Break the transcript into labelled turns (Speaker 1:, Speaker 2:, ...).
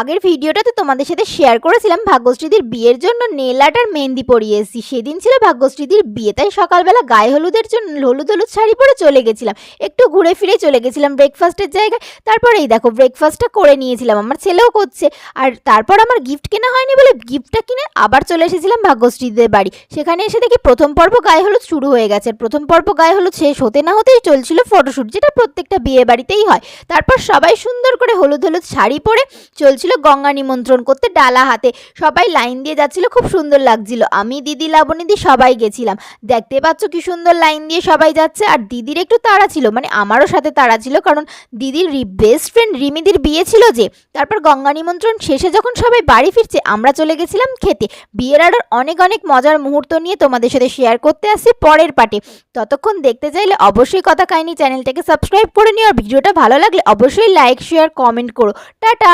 Speaker 1: আগের ভিডিওটাতে তোমাদের সাথে শেয়ার করেছিলাম, ভাগ্যশ্রীদির বিয়ের জন্য নেল মেহেন্দি পরিয়ে এসেছি। সেদিন ছিল ভাগ্যশ্রীদির বিয়ে, তাই সকালবেলা গায়ে হলুদের জন্য, হলুদ হলুদ শাড়ি পরে চলে গেছিলাম। একটু ঘুরে ফিরে চলে গেছিলাম ব্রেকফাস্টের জায়গায়। তারপরে এই দেখো ব্রেকফাস্টটা করে নিয়েছিলাম, আমার ছেলেও করছে। আর তারপর আমার গিফট কেনা হয়নি বলে গিফটটা কিনে আবার চলে এসেছিলাম ভাগ্যশ্রীদের বাড়ি। সেখানে এসে দেখি প্রথম পর্ব গায়ে হলুদ শুরু হয়ে গেছে। প্রথম পর্ব গায়ে হলুদ শেষ হতে না হতেই চলছিল ফটোশ্যুট যেটা প্রত্যেকটা বিয়ে বাড়িতেই হয়। তারপর সবাই সুন্দর করে হলুদ হলুদ শাড়ি পরে চলছিল গঙ্গা নিমন্ত্রণ করতে ডালা হাতে। সবাই লাইন দিয়ে যাচ্ছিল, খুব সুন্দর লাগছিল। আমি, দিদি লাবণীদি সবাই গেছিলাম। দেখতে পাচ্ছ কি সুন্দর লাইন দিয়ে সবাই যাচ্ছে। আর দিদির একটু তাড়া ছিল মানে আমারও সাথে তাড়া ছিল, কারণ দিদির বেস্ট ফ্রেন্ড রিমিদির বিয়ে ছিল যে। তারপর গঙ্গা নিমন্ত্রণ শেষে যখন সবাই বাড়ি ফিরছে, আমরা চলে গেছিলাম খেতে। বিয়ের আরও অনেক অনেক মজার মুহূর্ত নিয়ে তোমাদের সাথে শেয়ার করতে আসছি পরের পাটে ততক্ষণ দেখতে চাইলে অবশ্যই কথা কাহিনী চ্যানেলটাকে সাবস্ক্রাইব করে নিও। আর ভিডিওটা ভালো লাগলে অবশ্যই লাইক শেয়ার কমেন্ট করো। টাটা!